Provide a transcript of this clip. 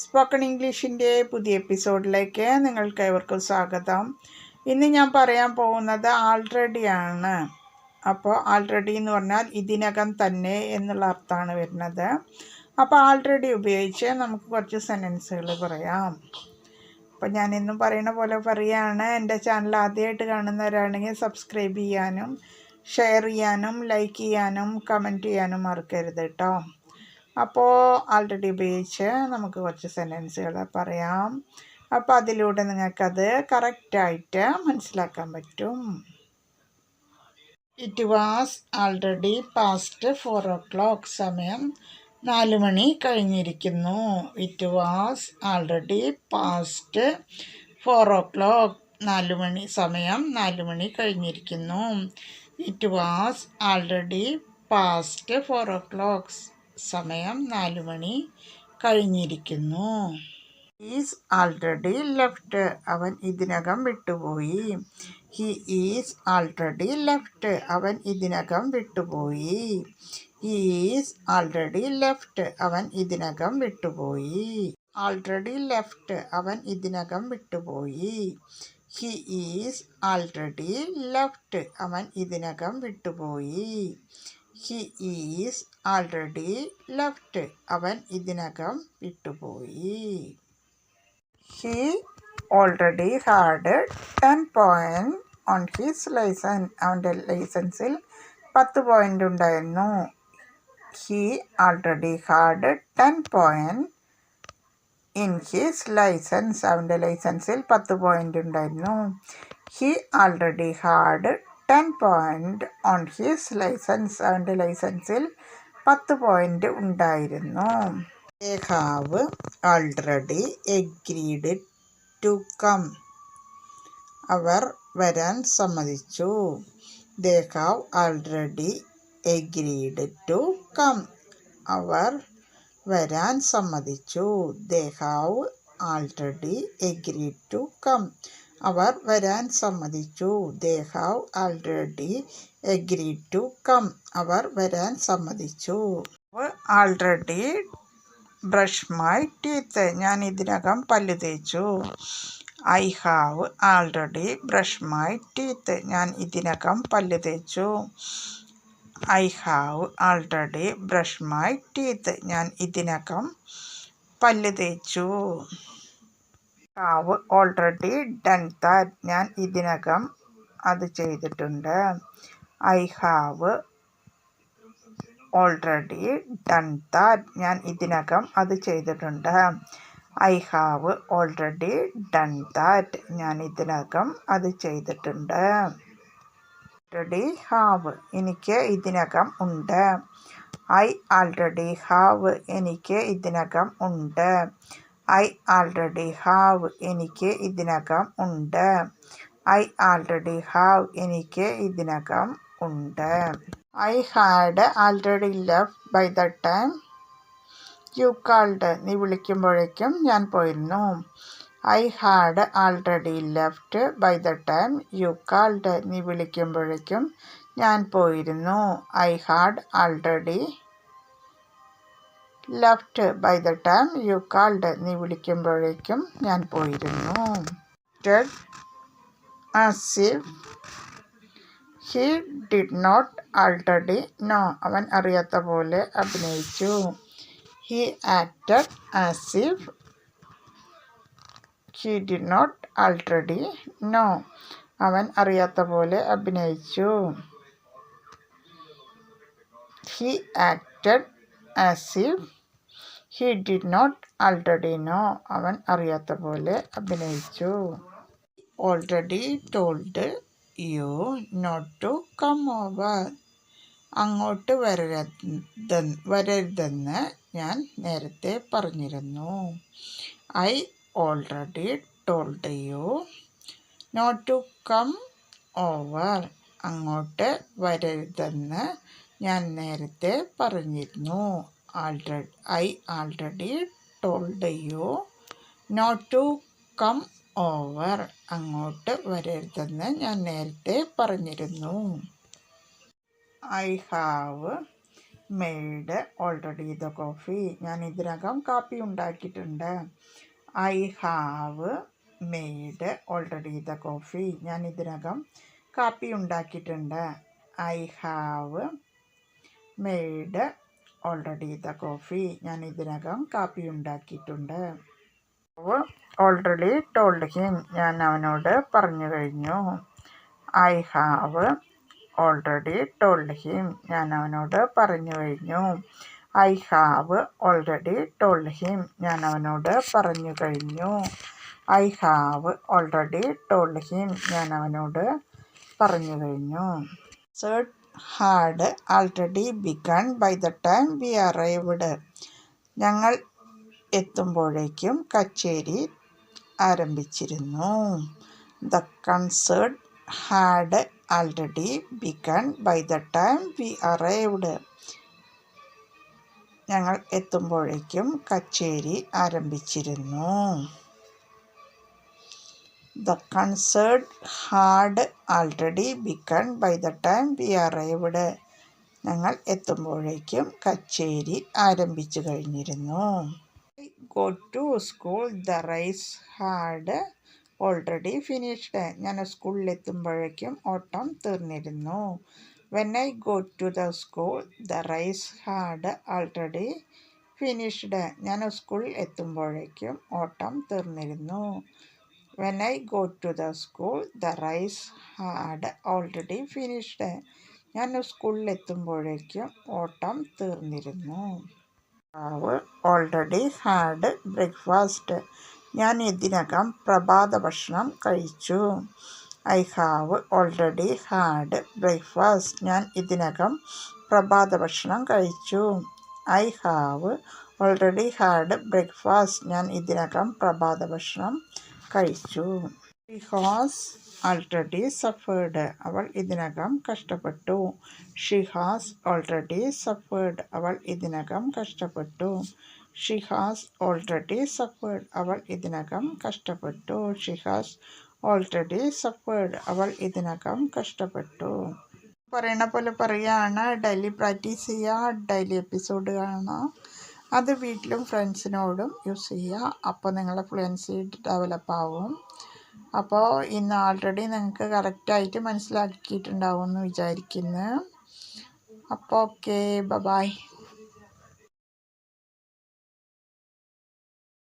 Spoken ഇംഗ്ലീഷിന്റെ പുതിയ എപ്പിസോഡിലേക്ക് നിങ്ങൾക്ക് ഏവർക്കും സ്വാഗതം. ഇന്ന് ഞാൻ പറയാൻ പോകുന്നത് ആൾറെഡി ആണ്. അപ്പോൾ ആൾറെഡി എന്ന് പറഞ്ഞാൽ ഇതിനകം തന്നെ എന്നുള്ള അർത്ഥമാണ് വരുന്നത്. അപ്പോൾ ആൾറെഡി ഉപയോഗിച്ച് നമുക്ക് കുറച്ച് സെന്റൻസുകൾ പറയാം. അപ്പോൾ ഞാൻ എന്നും പറയുന്ന പോലെ പറയുകയാണ് എന്റെ ചാനൽ ആദ്യമായിട്ട് കാണുന്നവരാണെങ്കിൽ സബ്സ്ക്രൈബ് ചെയ്യാനും ഷെയർ ചെയ്യാനും ലൈക്ക് ചെയ്യാനും കമന്റ് ചെയ്യാനും മറക്കരുത് കേട്ടോ അപ്പോൾ ആൾറെഡി ഉപയോഗിച്ച് നമുക്ക് കുറച്ച് സെന്റൻസുകൾ പറയാം. അപ്പോൾ അതിലൂടെ നിങ്ങൾക്കത് കറക്റ്റായിട്ട് മനസ്സിലാക്കാൻ പറ്റും. It was already past four o'clock സമയം നാല് മണി കഴിഞ്ഞിരിക്കുന്നു. It was already past four o'clock നാല് മണി സമയം നാല് മണി കഴിഞ്ഞിരിക്കുന്നു. It was already past four o'clock സമയം നാല് മണി കഴിഞ്ഞിരിക്കുന്നു. ഈസ് ആൾറെഡി ലെഫ്റ്റ് അവൻ ഇതിനകം വിട്ടുപോയി. ഹി ഈസ് ആൾറെഡി ലെഫ്റ്റ് അവൻ ഇതിനകം വിട്ടുപോയി. ഹി ഈസ് ആൾറെഡി ലെഫ്റ്റ് അവൻ ഇതിനകം വിട്ടുപോയി. ആൾറെഡി ലെഫ്റ്റ് അവൻ ഇതിനകം വിട്ടുപോയി. ഹി ഈസ് ആൾറെഡി ലെഫ്റ്റ് അവൻ ഇതിനകം വിട്ടുപോയി. ഹി ഈസ് ആൾറെഡി ലെഫ്റ്റ് അവൻ ഇതിനകം വിട്ടുപോയി. He already had ten point on his licence അവന്റെ ലൈസൻസിൽ പത്ത് പോയിന്റ് ഉണ്ടായിരുന്നു. He already had ten point in his licence അവന്റെ ലൈസൻസിൽ പത്ത് പോയിന്റ് ഉണ്ടായിരുന്നു. He already had ten point on his licence അവന്റെ ലൈസൻസിൽ പത്ത് പോയിന്റ് ഉണ്ടായിരുന്നു. They have already agreed to come അവർ വരാൻ സമ്മതിച്ചു. They have already agreed to come അവർ വരാൻ സമ്മതിച്ചു. They have already agreed to come അവർ വരാൻ സമ്മതിച്ചു. They have already agreed to come അവർ വരാൻ സമ്മതിച്ചു. ആൾറെഡി ബ്രഷ് മൈ ടീത്ത് ഞാൻ ഇതിനകം പല്ല് തേച്ചു. I have already brush my teeth ഞാൻ ഇതിനകം പല്ല് തേച്ചു. I have already brush my teeth ഞാൻ ഇതിനകം പല്ല് തേച്ചു. ഹാവ് ഓൾറെഡി ഡൺ ദാറ്റ് ഞാൻ ഇതിനകം അത് ചെയ്തിട്ടുണ്ട്. I have already done that ഞാൻ ഇതിനകം അത് ചെയ്തിട്ടുണ്ട്. I have already done that ഞാൻ ഇതിനകം അത് ചെയ്തിട്ടുണ്ട്. ഓൾറെഡി ഹാവ് എനിക്ക് ഇതിനകം ഉണ്ട്. ഐ ആൾറെഡി ഹാവ് എനിക്ക് ഇതിനകം ഉണ്ട്. ഐ ആൾറെഡി ഹാവ് എനിക്ക് ഇതിനകം ഉണ്ട്. ഐ ആൾറെഡി ഹാവ് എനിക്ക് ഇതിനകം ഉണ്ട്. I had already love by the time you called നീ വിളിക്കുമ്പോഴേക്കും ഞാൻ പോയിരുന്നു. I had already left by the time you called നീ വിളിക്കുമ്പോഴേക്കും ഞാൻ പോയിരുന്നു. I had already left by the time you called നീ വിളിക്കുമ്പോഴേക്കും ഞാൻ പോയിരുന്നു. As if he did not already know അവൻ അറിയാത്ത പോലെ അഭിനയിച്ചു. He acted as if he did not already know അവൻ അറിയാത്ത പോലെ അഭിനയിച്ചു. He acted as if he did not already know അവൻ അറിയാത്ത പോലെ അഭിനയിച്ചു. Already told you not to come over അങ്ങോട്ട് വരരുത് വരരുതെന്ന് ഞാൻ നേരത്തെ പറഞ്ഞിരുന്നു. I already told you not to come over അങ്ങോട്ട് വരരുതെന്ന് ഞാൻ നേരത്തെ പറഞ്ഞിരുന്നു. Already I already told you not to come over അങ്ങോട്ട് വരരുതെന്ന് ഞാൻ നേരത്തെ പറഞ്ഞിരുന്നു. I have made already the coffee ഞാൻ ഇതിനകം കാപ്പി ഉണ്ടാക്കിയിട്ടുണ്ട്. I have made already the coffee ഞാൻ ഇതിനകം കാപ്പി ഉണ്ടാക്കിയിട്ടുണ്ട്. I have made already the coffee ഞാൻ ഇതിനകം കാപ്പി ഉണ്ടാക്കിയിട്ടുണ്ട്. ഓൾറെഡി ടോൾഡ് ഹിം ഞാൻ അവനോട് പറഞ്ഞു കഴിഞ്ഞു. I have already told him ഞാൻ അവനോട് പറഞ്ഞു കഴിഞ്ഞു. I have already told him ഞാൻ അവനോട് പറഞ്ഞു കഴിഞ്ഞു. I have already told him ഞാൻ അവനോട് പറഞ്ഞു കഴിഞ്ഞു. Concert had already begun by the time we arrived ഞങ്ങൾ എത്തുമ്പോഴേക്കും കച്ചേരി ആരംഭിച്ചിരുന്നു. The concert had already begun by the time we arrived ഞങ്ങൾ എത്തുമ്പോഴേക്കും കച്ചേരി ആരംഭിച്ചിരുന്നു. The concert had already begun by the time we arrived ഞങ്ങൾ എത്തുമ്പോഴേക്കും കച്ചേരി ആരംഭിച്ചു കഴിഞ്ഞിരുന്നു. Go to school the race had already finished ഞാൻ സ്കൂളിലെത്തുമ്പോഴേക്കും ഓട്ടം തീർന്നിരുന്നു. When I go to the school the race had already finished ഞാൻ സ്കൂളിൽ എത്തുമ്പോഴേക്കും ഓട്ടം തീർന്നിരുന്നു. When I go to the school the race had already finished ഞാൻ സ്കൂളിൽ എത്തുമ്പോഴേക്കും ഓട്ടം തീർന്നിരുന്നു. ഓൾറെഡി ഹാഡ് ബ്രേക്ക്ഫാസ്റ്റ് ഞാൻ ഇതിനകം പ്രഭാത ഭക്ഷണം കഴിച്ചു. I have already had breakfast ഞാൻ ഇതിനകം പ്രഭാത ഭക്ഷണം കഴിച്ചു. I have already had breakfast ഞാൻ ഇതിനകം പ്രഭാത ഭക്ഷണം കഴിച്ചു. ഷി ഹാസ് ആൾറെഡി സഫേർഡ് അവൾ ഇതിനകം കഷ്ടപ്പെട്ടു. ഷി ഹാസ് ഓൾറെഡി സഫേർഡ് അവൾ ഇതിനകം കഷ്ടപ്പെട്ടു. ഷി ഹാസ് ഓൾറെഡി സഫേർഡ് അവൾ ഇതിനകം കഷ്ടപ്പെട്ടു. ഷി ഹാസ് ഓൾറെഡി സഫേർഡ് അവൾ ഇതിനകം കഷ്ടപ്പെട്ടു. പറയണ പോലെ പറയുകയാണ് ഡെയിലി പ്രാക്ടീസ് ചെയ്യുക ഡെയിലി എപ്പിസോഡ് കാണാം. അത് വീട്ടിലും ഫ്രണ്ട്സിനോടും യൂസ് ചെയ്യുക. അപ്പോൾ നിങ്ങളുടെ ഫ്ലുവൻസി ഡെവലപ്പ് ആവും അപ്പോൾ ഇന്ന് ആൾറെഡി നിങ്ങൾക്ക് കറക്റ്റായിട്ട് മനസ്സിലാക്കിയിട്ടുണ്ടാവും എന്ന് വിചാരിക്കുന്നു. അപ്പോൾ ഓക്കെ ബ ബായ്